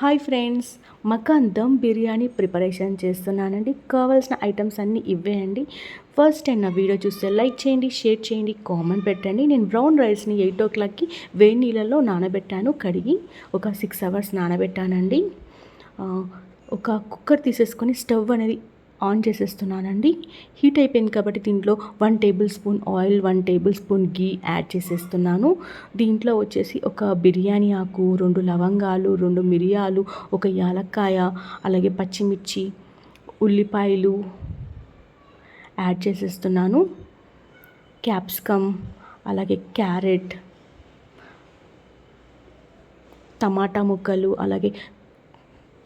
Hi friends మకాన్ dum biryani preparation చేస్తున్నానండి. కావాల్సిన ఐటమ్స్ అన్నీ ఇవే అండి. ఫస్ట్ టైం నా వీడియో చూస్తే లైక్ చేయండి షేర్ చేయండి కామెంట్ పెట్టండి. నేను బ్రౌన్ రైస్ని ఎయిట్ ఓ క్లాక్కి వేడి నీళ్ళలో నానబెట్టాను కడిగి ఒక సిక్స్ అవర్స్ నానబెట్టానండి. ఒక కుక్కర్ తీసేసుకొని స్టవ్ అనేది ఆన్ చేసేస్తున్నానండి. హీట్ అయిపోయింది కాబట్టి దీంట్లో one tablespoon oil one tablespoon ghee add చేసేస్తున్నాను. దీంట్లో వచ్చేసి ఒక బిర్యానీ ఆకు రెండు లవంగాలు రెండు మిరియాలు ఒక యాలక్కాయ అలాగే పచ్చిమిర్చి ఉల్లిపాయలు యాడ్ చేసేస్తున్నాను. క్యాప్సికమ్ అలాగే క్యారెట్ టమాటా ముక్కలు అలాగే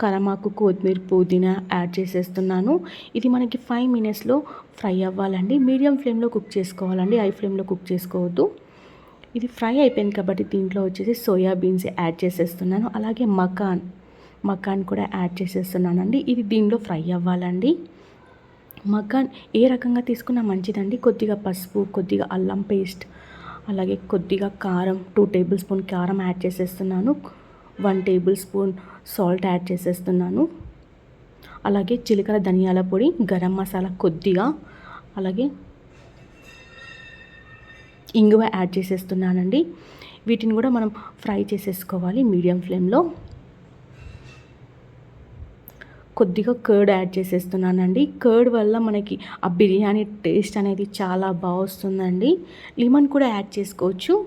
కరమాకు కొత్తిమీర పుదీనా యాడ్ చేసేస్తున్నాను. ఇది మనకి ఫైవ్ మినిట్స్లో ఫ్రై అవ్వాలండి. మీడియం ఫ్లేమ్లో కుక్ చేసుకోవాలండి. హై ఫ్లేమ్లో కుక్ చేసుకోవద్దు. ఇది ఫ్రై అయిపోయింది కాబట్టి దీంట్లో వచ్చేసి సోయా బీన్స్ యాడ్ చేసేస్తున్నాను. అలాగే మకాన్ మకాన్ కూడా యాడ్ చేసేస్తున్నానండి. ఇది దీనిలో ఫ్రై అవ్వాలండి. మకాన్ ఏ రకంగా తీసుకున్నా మంచిదండి. కొద్దిగా పసుపు కొద్దిగా అల్లం పేస్ట్ అలాగే కొద్దిగా కారం టూ టేబుల్ స్పూన్ కారం యాడ్ చేసేస్తున్నాను. One table spoon salt add చేసేస్తున్నాను. అలాగే జీలకర్ర ధనియాల పొడి గరం మసాలా కొద్దిగా అలాగే ఇంగువ యాడ్ చేసేస్తున్నానండి. వీటిని కూడా మనం ఫ్రై చేసేసుకోవాలి మీడియం ఫ్లేమ్లో. కొద్దిగా కర్డ్ యాడ్ చేసేస్తున్నానండి. కర్డ్ వల్ల మనకి ఆ బిర్యానీ టేస్ట్ అనేది చాలా బాగా వస్తుందండి. లిమన్ కూడా యాడ్ చేసుకోవచ్చు.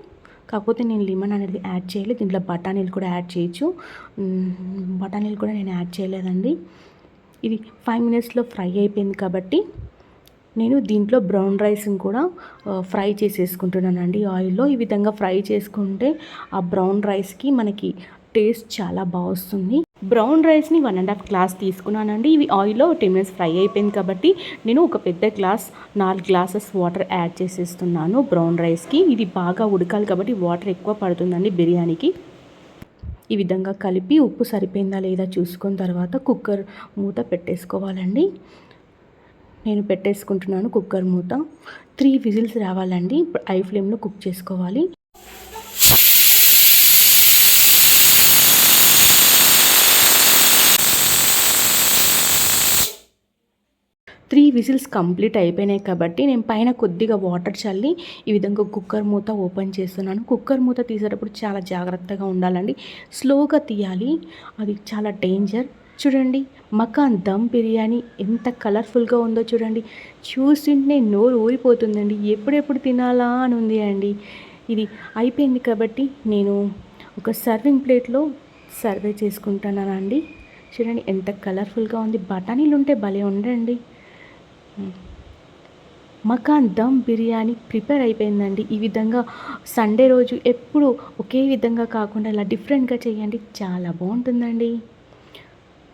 కాకపోతే నేను లిమన్ అనేది యాడ్ చేయలేదు. దీంట్లో బఠానీలు కూడా యాడ్ చేయొచ్చు. బఠానీలు కూడా నేను యాడ్ చేయలేదండి. ఇది ఫైవ్ మినిట్స్లో ఫ్రై అయిపోయింది కాబట్టి నేను దీంట్లో బ్రౌన్ రైస్ని కూడా ఫ్రై చేసేసుకుంటున్నానండి ఆయిల్లో. ఈ విధంగా ఫ్రై చేసుకుంటే ఆ బ్రౌన్ రైస్కి మనకి టేస్ట్ చాలా బాగా వస్తుంది. బ్రౌన్ రైస్ని వన్ అండ్ హాఫ్ గ్లాస్ తీసుకున్నానండి. ఇవి ఆయిల్లో టెన్ మినిట్స్ ఫ్రై అయిపోయింది కాబట్టి నేను ఒక పెద్ద గ్లాస్ నాలుగు గ్లాసెస్ వాటర్ యాడ్ చేసేస్తున్నాను బ్రౌన్ రైస్కి. ఇది బాగా ఉడకాలి కాబట్టి వాటర్ ఎక్కువ పడుతుందండి బిర్యానీకి. ఈ విధంగా కలిపి ఉప్పు సరిపోయిందా లేదా చూసుకున్న తర్వాత కుక్కర్ మూత పెట్టేసుకోవాలండి. నేను పెట్టేసుకుంటున్నాను కుక్కర్ మూత. త్రీ విజిల్స్ రావాలండి. ఐ ఫ్లేమ్లో కుక్ చేసుకోవాలి. త్రీ విజిల్స్ కంప్లీట్ అయిపోయినాయి కాబట్టి నేను పైన కొద్దిగా వాటర్ చల్లి ఈ విధంగా కుక్కర్ మూత ఓపెన్ చేస్తున్నాను. కుక్కర్ మూత తీసేటప్పుడు చాలా జాగ్రత్తగా ఉండాలండి. స్లోగా తీయాలి. అది చాలా డేంజర్. చూడండి మకాన్ దమ్ బిర్యానీ ఎంత కలర్ఫుల్గా ఉందో చూడండి. చూస్తుంటే నోరు ఊరిపోతుందండి. ఎప్పుడెప్పుడు తినాలా అని ఉంది అండి. ఇది అయిపోయింది కాబట్టి నేను ఒక సర్వింగ్ ప్లేట్లో సర్వే చేసుకుంటున్నానండి. చూడండి ఎంత కలర్ఫుల్గా ఉంది. బఠానీలు ఉంటే భలే ఉండండి మకాన్ దమ్ బిర్యానీ ప్రిపేర్ అయిపోయిందండి. ఈ విధంగా సండే రోజు ఎప్పుడు ఒకే విధంగా కాకుండా ఇలా డిఫరెంట్గా చేయండి. చాలా బాగుంటుందండి.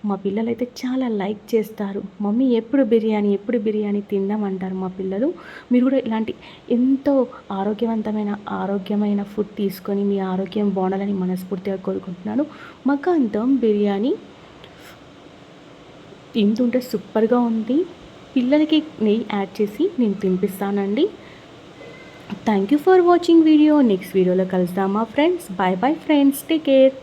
మా పిల్లలైతే చాలా లైక్ చేస్తారు. మమ్మీ ఎప్పుడు బిర్యానీ ఎప్పుడు బిర్యానీ తిందామంటారు మా పిల్లలు. మీరు కూడా ఇలాంటి ఎంతో ఆరోగ్యవంతమైన ఆరోగ్యమైన ఫుడ్ తీసుకొని మీ ఆరోగ్యం బాగుండాలని మనస్ఫూర్తిగా కోరుకుంటున్నాను. మకాన్ దమ్ బిర్యానీ తింటుంటే సూపర్గా ఉంది. పిల్లలకి నెయ్యి యాడ్ చేసి నేను తినిపిస్తానండి. Thank you for watching video next వీడియోలో కలుద్దామా friends bye bye friends take care